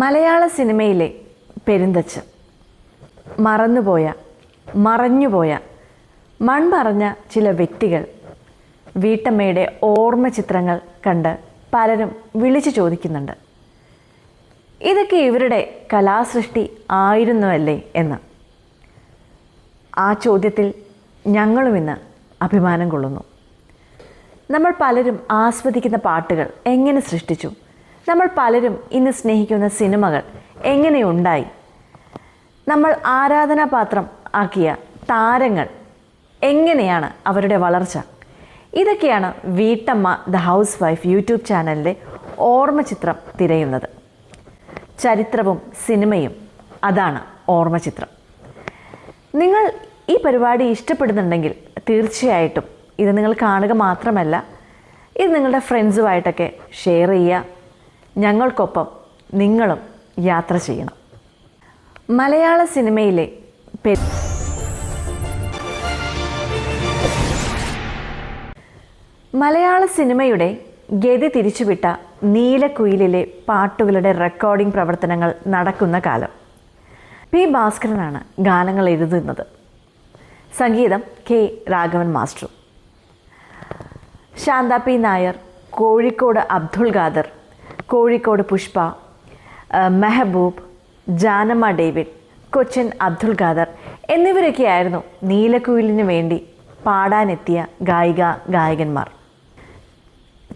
മലയാള സിനിമയിലെ പെരുന്തച്ച് മറന്നുപോയ മറഞ്ഞുപോയ മൺമറഞ്ഞ ചില വ്യക്തികൾ. വീട്ടമ്മയുടെ ഓർമ്മ ചിത്രങ്ങൾ കണ്ട് പലരും വിളിച്ചു ചോദിക്കുന്നുണ്ട്. ഇതൊക്കെ ഇവരുടെ കലാസൃഷ്ടി ആയിരുന്നുവല്ലേ എന്ന്. ആ ചോദ്യത്തിൽ ഞങ്ങളും ഇന്ന് അഭിമാനം കൊള്ളുന്നു. നമ്മൾ പലരും ആസ്വദിക്കുന്ന പാട്ടുകൾ എങ്ങനെ സൃഷ്ടിച്ചു? നമ്മൾ പലരും ഇന്ന് സ്നേഹിക്കുന്ന സിനിമകൾ എങ്ങനെയുണ്ടായി? നമ്മൾ ആരാധനാപാത്രം ആക്കിയ താരങ്ങൾ എങ്ങനെയാണ് അവരുടെ വളർച്ച? ഇതൊക്കെയാണ് വീട്ടമ്മ ദ ഹൗസ് വൈഫ് യൂട്യൂബ് ചാനലിലെ ഓർമ്മ ചിത്രം തിരയുന്നത്. ചരിത്രവും സിനിമയും അതാണ് ഓർമ്മ ചിത്രം. നിങ്ങൾ ഈ പരിപാടി ഇഷ്ടപ്പെടുന്നുണ്ടെങ്കിൽ തീർച്ചയായിട്ടും ഇത് നിങ്ങൾ കാണുക മാത്രമല്ല ഇത് നിങ്ങളുടെ ഫ്രണ്ട്സുമായിട്ടൊക്കെ ഷെയർ ചെയ്യുക ഞങ്ങൾക്കൊപ്പം നിങ്ങളും യാത്ര ചെയ്യണം. മലയാള സിനിമയിലെ മലയാള സിനിമയുടെ ഗതി തിരിച്ചുവിട്ട നീലക്കുയിലിലെ പാട്ടുകളുടെ റെക്കോർഡിംഗ് പ്രവർത്തനങ്ങൾ നടക്കുന്ന കാലം. പി ഭാസ്കരനാണ് ഗാനങ്ങൾ എഴുതുന്നത്. സംഗീതം K Raghavan master. Shantha P Nair Kozhikode Abdul Khader Kozhikode Pushpa Mehboob Janamma David Kochan Abdul Khader എന്നിവരൊക്കെയായിരുന്നു നീലക്കുയിലിന് വേണ്ടി പാടാനെത്തിയ ഗായിക ഗായകന്മാർ.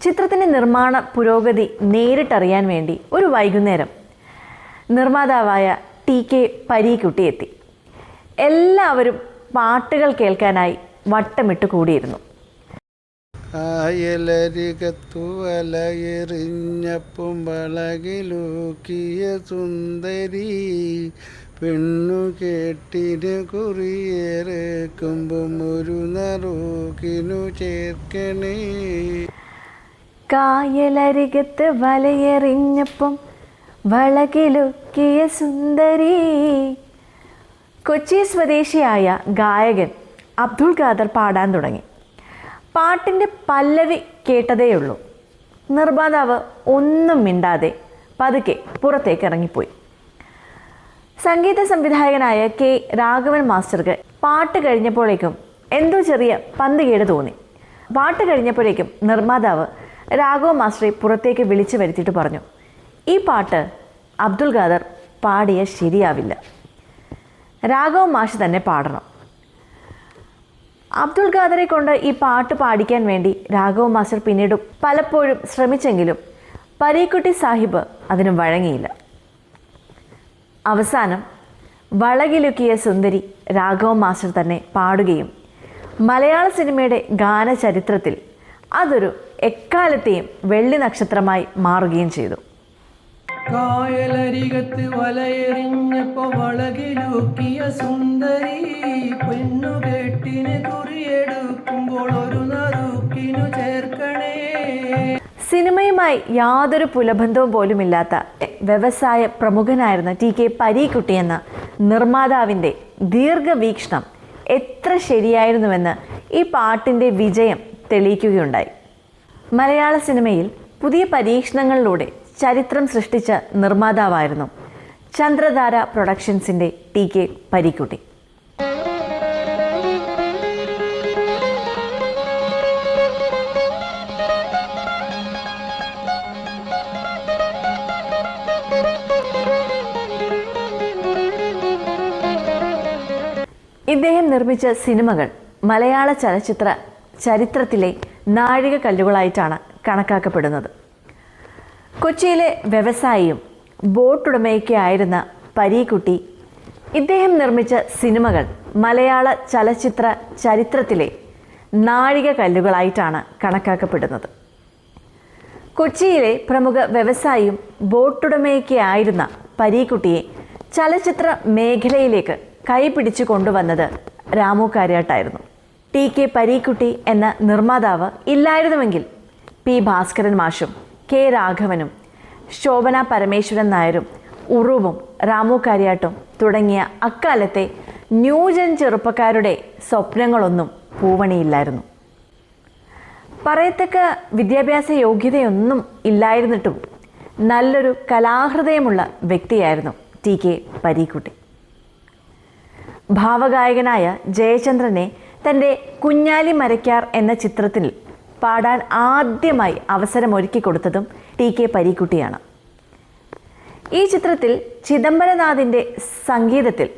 ചിത്രത്തിന്റെ നിർമ്മാണ പുരോഗതി നേരിട്ടറിയാൻ വേണ്ടി ഒരു വൈകുന്നേരം നിർമ്മാതാവായ ടി കെ പരീക്കുട്ടി എത്തി എല്ലാവരും പാട്ടുകൾ കേൾക്കാനായി വട്ടമിട്ട് കൂടിയിരുന്നു. ആയലരികത്തു വലയെറിഞ്ഞപ്പും വളകിലൂക്കിയ സുന്ദരി പെണ്ണു കേട്ടിന് കുറിയേറെക്കുമ്പും ഒരു നറുക്കിനു ചേർക്കണേ. കായലരികത്ത് വലയെറിഞ്ഞപ്പം വളകിലൊക്കിയ സുന്ദരി. കൊച്ചി സ്വദേശിയായ ഗായകൻ അബ്ദുൾ ഖാദർ പാടാൻ തുടങ്ങി. പാട്ടിന്റെ പല്ലവി കേട്ടതേയുള്ളൂ. നിർമ്മാതാവ് ഒന്നും മിണ്ടാതെ പതുക്കെ പുറത്തേക്ക് ഇറങ്ങിപ്പോയി. സംഗീത സംവിധായകനായ കെ രാഘവൻ മാസ്റ്റർക്ക് പാട്ട് കഴിഞ്ഞപ്പോഴേക്കും എന്തോ ചെറിയ പന്തുകേട് തോന്നി. പാട്ട് കഴിഞ്ഞപ്പോഴേക്കും നിർമ്മാതാവ് രാഘവ മാസ്റ്ററെ പുറത്തേക്ക് വിളിച്ചു വരുത്തിയിട്ട് പറഞ്ഞു ഈ പാട്ട് അബ്ദുൽ ഖാദർ പാടിയ ശരിയാവില്ല. രാഘവ മാഷ് തന്നെ പാടണം. അബ്ദുൾ ഖാദറെ കൊണ്ട് ഈ പാട്ട് പാടിക്കാൻ വേണ്ടി രാഘവ മാസ്റ്റർ പിന്നീട് പലപ്പോഴും ശ്രമിച്ചെങ്കിലും പരീക്കുട്ടി സാഹിബ് അതിന് വഴങ്ങിയില്ല. അവസാനം വളകിലുക്കിയ സുന്ദരി രാഘവ മാസ്റ്റർ തന്നെ പാടുകയും മലയാള സിനിമയുടെ ഗാനചരിത്രത്തിൽ അതൊരു എക്കാലത്തെയും വെള്ളി നക്ഷത്രമായി മാറുകയും ചെയ്തു. കായലരികത്ത് വലയെറിഞ്ഞപ്പോ വളകിലൂക്കിയ സുന്ദരി. പെണ്ണു കെട്ടിന് കുറിയെടുക്കുമ്പോൾ ഒരു നറുക്കിനു ചേർക്കണേ. സിനിമയുമായി യാതൊരു പുലബന്ധവും പോലുമില്ലാത്ത വ്യവസായ പ്രമുഖനായിരുന്ന ടി കെ പരീക്കുട്ടി എന്ന നിർമ്മാതാവിന്റെ ദീർഘവീക്ഷണം എത്ര ശരിയായിരുന്നുവെന്ന് ഈ പാട്ടിന്റെ വിജയം തെളിയിക്കുകയുണ്ടായി. മലയാള സിനിമയിൽ പുതിയ പരീക്ഷണങ്ങളിലൂടെ ചരിത്രം സൃഷ്ടിച്ച നിർമ്മാതാവായിരുന്നു ചന്ദ്രധാര പ്രൊഡക്ഷൻസിന്റെ ടി കെ പരിക്കുട്ടി. ഇദ്ദേഹം നിർമ്മിച്ച സിനിമകൾ മലയാള ചലച്ചിത്ര ചരിത്രത്തിലെ നാഴിക കല്ലുകളായിട്ടാണ് കണക്കാക്കപ്പെടുന്നത്. കൊച്ചിയിലെ വ്യവസായിയും ബോട്ടുടമയൊക്കെ ആയിരുന്ന പരീക്കുട്ടി ഇദ്ദേഹം നിർമ്മിച്ച സിനിമകൾ മലയാള ചലച്ചിത്ര ചരിത്രത്തിലെ നാഴിക കല്ലുകളായിട്ടാണ് കണക്കാക്കപ്പെടുന്നത്. കൊച്ചിയിലെ പ്രമുഖ വ്യവസായിയും ബോട്ടുടമയൊക്കെ ആയിരുന്ന പരീക്കുട്ടിയെ ചലച്ചിത്ര മേഖലയിലേക്ക് കൈപിടിച്ചു കൊണ്ടുവന്നത് രാമു കാര്യാട്ടായിരുന്നു. ടി കെ പരീക്കുട്ടി എന്ന നിർമ്മാതാവ് ഇല്ലായിരുന്നുവെങ്കിൽ പി ഭാസ്കരൻ മാഷും കെ രാഘവനും ശോഭന പരമേശ്വരൻ നായരും ഉറുവും രാമു കാര്യാട്ടും തുടങ്ങിയ അക്കാലത്തെ ന്യൂജൻ ചെറുപ്പക്കാരുടെ സ്വപ്നങ്ങളൊന്നും പൂവണിയില്ലായിരുന്നു. പറയത്തക്ക വിദ്യാഭ്യാസ യോഗ്യതയൊന്നും ഇല്ലായിരുന്നിട്ടും നല്ലൊരു കലാഹൃദയമുള്ള വ്യക്തിയായിരുന്നു ടി കെ പരീക്കുട്ടി. ഭാവഗായകനായ ജയചന്ദ്രനെ തന്റെ കുഞ്ഞാലി മരക്കാർ എന്ന ചിത്രത്തിൽ പാടാൻ ആദ്യമായി അവസരമൊരുക്കി കൊടുത്തതും ടി കെ പരീക്കുട്ടിയാണ്. ഈ ചിത്രത്തിൽ ചിദംബരനാഥിന്റെ സംഗീതത്തിൽ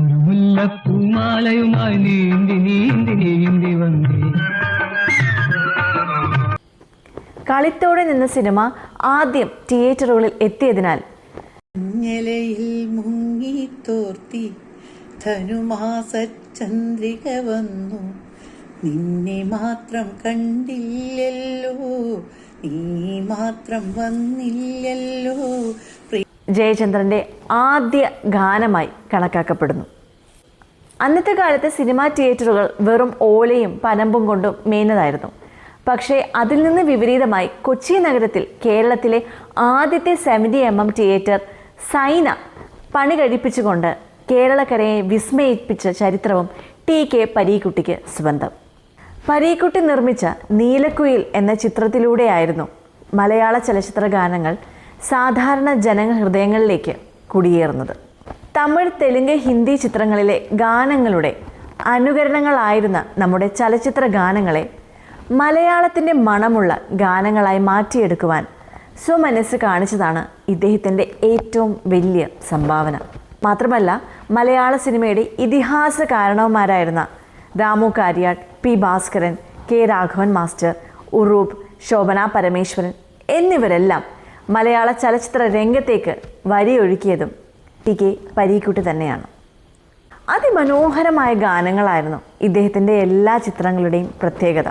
ഒരു മുല്ലപ്പൂമാലയുമായി നീന്തി നീന്തി നീന്തി വന്നേ. കളിത്തോടെ നിന്ന സിനിമ ആദ്യം തിയേറ്ററുകളിൽ എത്തിയതിനാൽ മഞ്ഞലയിൽ മുങ്ങി തോർത്തി ധനുമാസ ചന്ദ്രിക വന്നു. നിന്നെ മാത്രം കണ്ടില്ലല്ലോ. നീ മാത്രം വന്നില്ലല്ലോ. ജയചന്ദ്രന്റെ ആദ്യ ഗാനമായി കണക്കാക്കപ്പെടുന്നു. അന്നത്തെ കാലത്ത് സിനിമാ തിയേറ്ററുകൾ വെറും ഓലയും പനമ്പും കൊണ്ടും മേഞ്ഞതായിരുന്നു. പക്ഷേ അതിൽ നിന്ന് വിപരീതമായി കൊച്ചി നഗരത്തിൽ കേരളത്തിലെ ആദ്യത്തെ seventy M M theatre Saina പണി കഴിപ്പിച്ചുകൊണ്ട് കേരളക്കരയെ വിസ്മയിപ്പിച്ച ചരിത്രവും ടി കെ പരീക്കുട്ടിക്ക് സ്വന്തം. പരീക്കുട്ടി നിർമ്മിച്ച നീലക്കുയിൽ എന്ന ചിത്രത്തിലൂടെയായിരുന്നു മലയാള ചലച്ചിത്ര ഗാനങ്ങൾ സാധാരണ ഹൃദയങ്ങളിലേക്ക് കുടിയേറുന്നത്. തമിഴ് തെലുങ്ക് ഹിന്ദി ചിത്രങ്ങളിലെ ഗാനങ്ങളുടെ അനുകരണങ്ങളായിരുന്ന നമ്മുടെ ചലച്ചിത്ര ഗാനങ്ങളെ മലയാളത്തിന്റെ മണമുള്ള ഗാനങ്ങളായി മാറ്റിയെടുക്കുവാൻ സുമനസ് കാണിച്ചതാണ് ഇദ്ദേഹത്തിന്റെ ഏറ്റവും വലിയ സംഭാവന. മാത്രമല്ല മലയാള സിനിമയുടെ ഇതിഹാസ കാരണവന്മാരായിരുന്ന Ramu Kariat P Bhaskaran K Raghavan master Uroob Shobhana Parameswaran എന്നിവരെല്ലാം മലയാള ചലച്ചിത്ര രംഗത്തേക്ക് വരിയൊഴുക്കിയതും ടി കെ പരീക്കുട്ടി തന്നെയാണ്. അതിമനോഹരമായ ഗാനങ്ങളായിരുന്നു ഇദ്ദേഹത്തിന്റെ എല്ലാ ചിത്രങ്ങളുടെയും പ്രത്യേകത.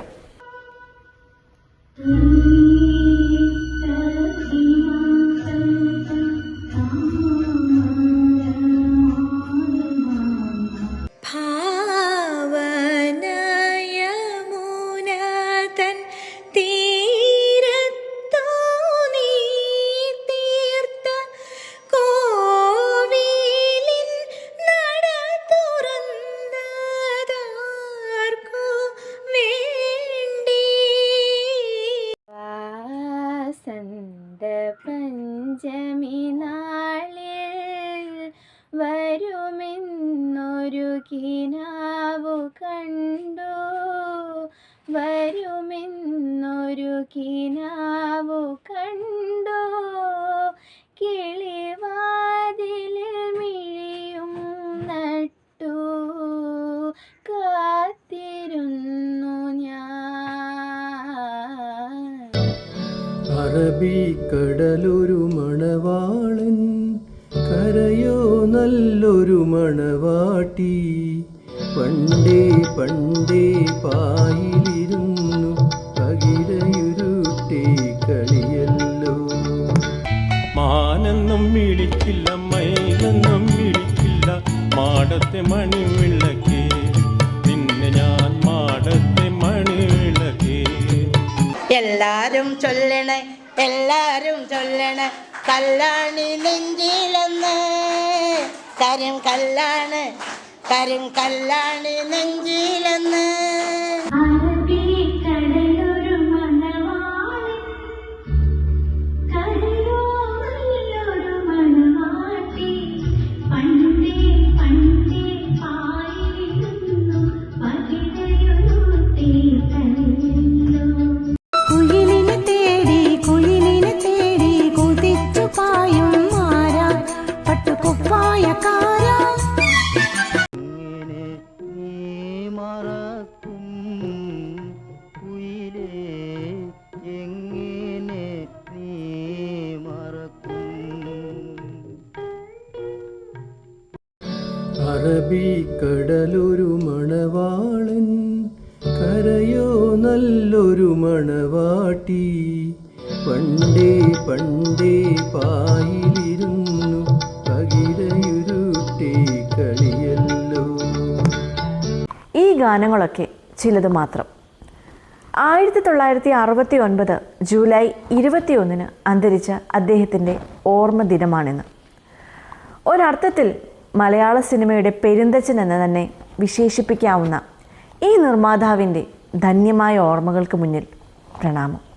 കണ്ടു വരുമെന്നൊരു കിനാവു കണ്ടു. കിളിവാതിലിൽ മിഴിയും നട്ടു. കാത്തിരുന്നു ഞാൻ. അറബിക്കടലൊരു മണവാളൻ കരയോ നല്ലൊരു മണവാട്ടി. പണ്ടേ പണ്ടേ പായിലിരുന്നു പകിരയുരുട്ടി കളിയല്ലോ മാനെന്നും വിളിക്കില്ല മയിലെന്നും വിളിക്കില്ല മാടത്തെ മണിവിളക്കേ. നിന്നെ ഞാൻ മാടത്തെ മണിവിളക്കേ. എല്ലാരും ചൊല്ലണേ എല്ലാരും ചൊല്ലണേ കല്ലാണി നെഞ്ചിലെന്ന്. കാര്യം കല്ലാണ് കരിം കല്ലാണി നെഞ്ചിലെന്ന്. അറബിക്കടലൊരു മണവാളൻ കരയോ നല്ലൊരു മണവാട്ടി. പണ്ടേ പണ്ടേ പായിലിരുന്നു പകിരയുരുട്ടി കളിയല്ലോ. ഈ ഗാനങ്ങളൊക്കെ ചിലത് മാത്രം. ആയിരത്തി തൊള്ളായിരത്തി അറുപത്തി ഒൻപത് ജൂലൈ ഇരുപത്തിയൊന്നിന് അന്തരിച്ച അദ്ദേഹത്തിന്റെ ഓർമ്മ ദിനമാണിന്ന് ഒരർത്ഥത്തിൽ മലയാള സിനിമയുടെ പെരുന്തച്ചൻ എന്ന് തന്നെ വിശേഷിപ്പിക്കാവുന്ന ഈ നിർമ്മാതാവിന്റെ ധന്യമായ ഓർമ്മകൾക്ക് മുന്നിൽ പ്രണാമം.